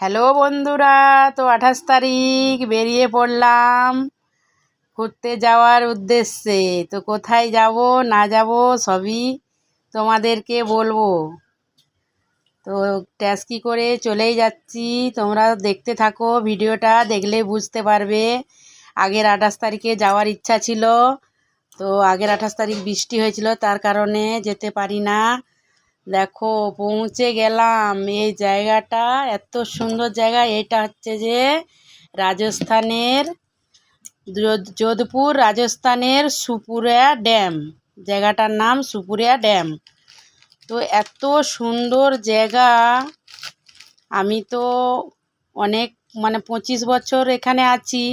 Hello বন্ধুরা, তো আঠাশ তারিখ, বেরিয়ে পড়লাম ঘুরতে যাওয়ার উদ্দেশ্যে। তো কোথায় যাব, না যাব, সবই তোমাদেরকে বলব। তো ট্যাক্সি করে চলেই যাচ্ছি, তোমরা দেখতে থাকো, ভিডিওটা দেখলে বুঝতে পারবে। আগের আঠাশ তারিখে যাওয়ার ইচ্ছা ছিল, তো আগের আঠাশ তারিখ বৃষ্টি হয়েছিল, তার কারণে যেতে পারি না। দেখো, পৌঁছে গেলাম। এই জায়গাটা এত সুন্দর জায়গা। এটা হচ্ছে যে রাজস্থানের যোধপুর রাজস্থানের সুপুরিয়া ড্যাম। জায়গাটার নাম সুপুরিয়া ড্যাম। তো এত সুন্দর জায়গা। আমি তো অনেক মানে পঁচিশ বছর এখানে আছি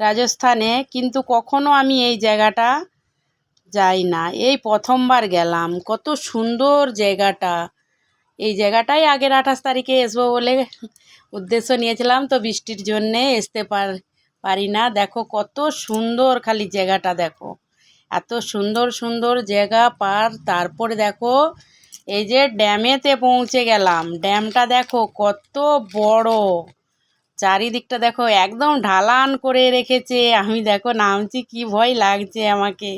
রাজস্থানে, কিন্তু কখনো আমি এই জায়গাটা যাই না, এই প্রথমবার গেলাম। কত সুন্দর জায়গাটা। এই জায়গাটাই আগের আঠাশ তারিখে আসব বলে উদ্দেশ্য নিয়েছিলাম, তো বৃষ্টির জন্যে আসতে পার, পারি না। দেখো কত সুন্দর খালি জায়গাটা, দেখো। এত সুন্দর সুন্দর জায়গা, পার। তারপরে দেখো, এই যে ড্যামেতে পৌঁছে গেলাম। ড্যামটা দেখো কত বড়। চারিদিকটা দেখো একদম ঢালান করে রেখেছে। আমি দেখো নামছি, কি ভয় লাগছে আমাকে।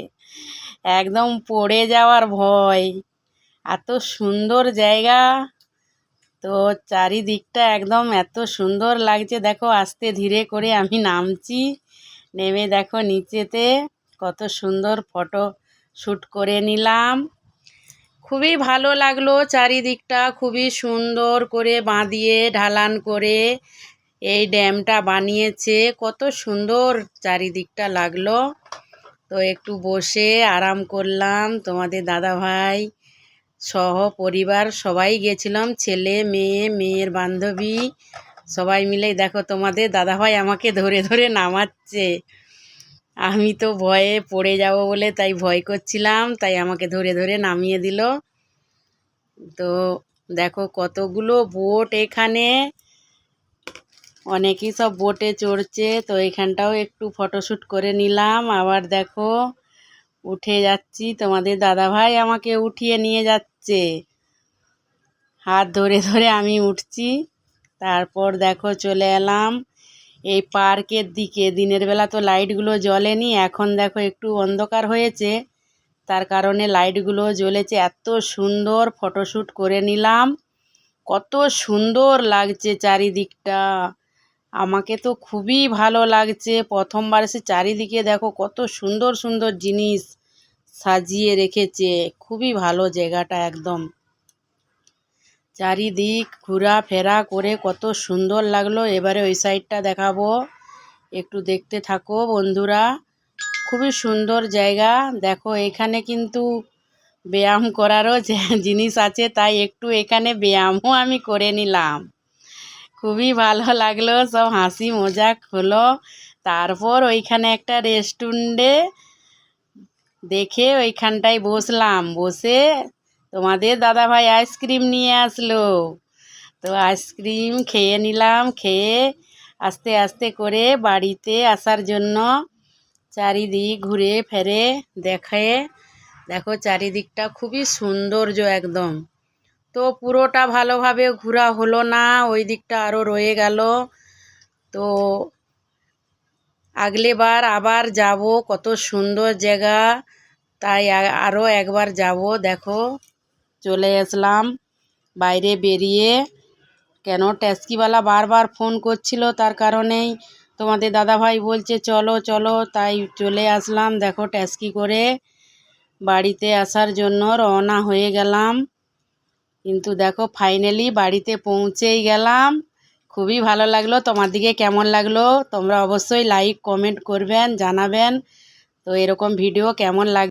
একদম পড়ে যাওয়ার ভয়। এত সুন্দর জায়গা। তো চারিদিকটা একদম এত সুন্দর লাগছে। দেখো, আস্তে ধীরে করে আমি নামছি। নেমে দেখো নিচেতে কত সুন্দর ফটো শ্যুট করে নিলাম। খুবই ভালো লাগল চারিদিকটা। খুবই সুন্দর করে বাঁধিয়ে, ঢালান করে এই ড্যামটা বানিয়েছে। কত সুন্দর চারিদিকটা লাগল। তো একটু বসে আরাম করলাম। তোমাদের দাদা ভাই সহ পরিবার সবাই গেছিলাম, ছেলে, মেয়ে, মেয়ের বান্ধবী সবাই মিলে। দেখো, তোমাদের দাদাভাই আমাকে ধরে ধরে নামাচ্ছে। আমি তো ভয়ে পড়ে যাব বলে তাই ভয় করছিলাম, তাই আমাকে ধরে ধরে নামিয়ে দিল। তো দেখো, কতগুলো বোট এখানে। অনেকেই সব বোটে চড়ছে, তো এখানটাও একটু ফটোশ্যুট করে নিলাম। আবার দেখো, উঠে যাচ্ছি। তোমাদের দাদাভাই আমাকে উঠিয়ে নিয়ে যাচ্ছে। হাত ধরে ধরে আমি উঠছি। তারপর দেখো, চলে এলাম এই পার্কের দিকে। দিনের বেলা তো লাইটগুলো জ্বলেনি, এখন দেখো একটু অন্ধকার হয়েছে। তার কারণে লাইটগুলো জ্বলেছে। এত সুন্দর ফটোশ্যুট করে নিলাম। কত সুন্দর লাগছে চারিদিকটা। আমাকে তো খুবই ভালো লাগছে। প্রথমবার এসে চারিদিকে দেখো কত সুন্দর সুন্দর জিনিস সাজিয়ে রেখেছে। খুবই ভালো জায়গাটা একদম। চারিদিক ঘোরাফেরা করে কত সুন্দর লাগল। এবারে ওই সাইডটা দেখাবো। একটু দেখতে থাকো বন্ধুরা। খুবই সুন্দর জায়গা। দেখো এখানে কিন্তু ব্যায়াম করারও জিনিস আছে, তাই একটু এখানে ব্যায়ামও আমি করে নিলাম। খুবই ভালো লাগল, সব হাসি মজাক হলো। তারপর ওইখানে একটা রেস্টুরেন্টে দেখে ওইখানটায় বসলাম। বসে তোমাদের দাদাভাই আইসক্রিম নিয়ে আসলো। তো আইসক্রিম খেয়ে নিলাম, খেয়ে আস্তে আস্তে করে বাড়িতে আসার জন্য চারিদিক ঘুরে ফেরে দেখে। দেখো চারিদিকটা খুবই সৌন্দর্য একদম। তো পুরোটা ভালোভাবে ঘোরা হলো না, ওই দিকটা আরও রয়ে গেল। তো আগলেবার আবার যাব, কত সুন্দর জায়গা। তাই আরও একবার যাব, দেখো, চলে আসলাম বাইরে বেরিয়ে। কেন ট্যাক্সিওয়ালা বারবার ফোন করছিল তার কারণেই। তোমাদের দাদাভাই বলছে, চলো চলো। তাই চলে আসলাম, দেখো, ট্যাক্সি করে বাড়িতে আসার জন্য রওনা হয়ে গেলাম। কিন্তু দেখো ফাইনালি বাড়িতে পৌঁছেই গেলাম। খুবই ভালো লাগল। তোমার দিকে কেমন লাগল? তোমরা অবশ্যই লাইক কমেন্ট করবেন, জানাবেন। তো এরকম ভিডিও কেমন লাগ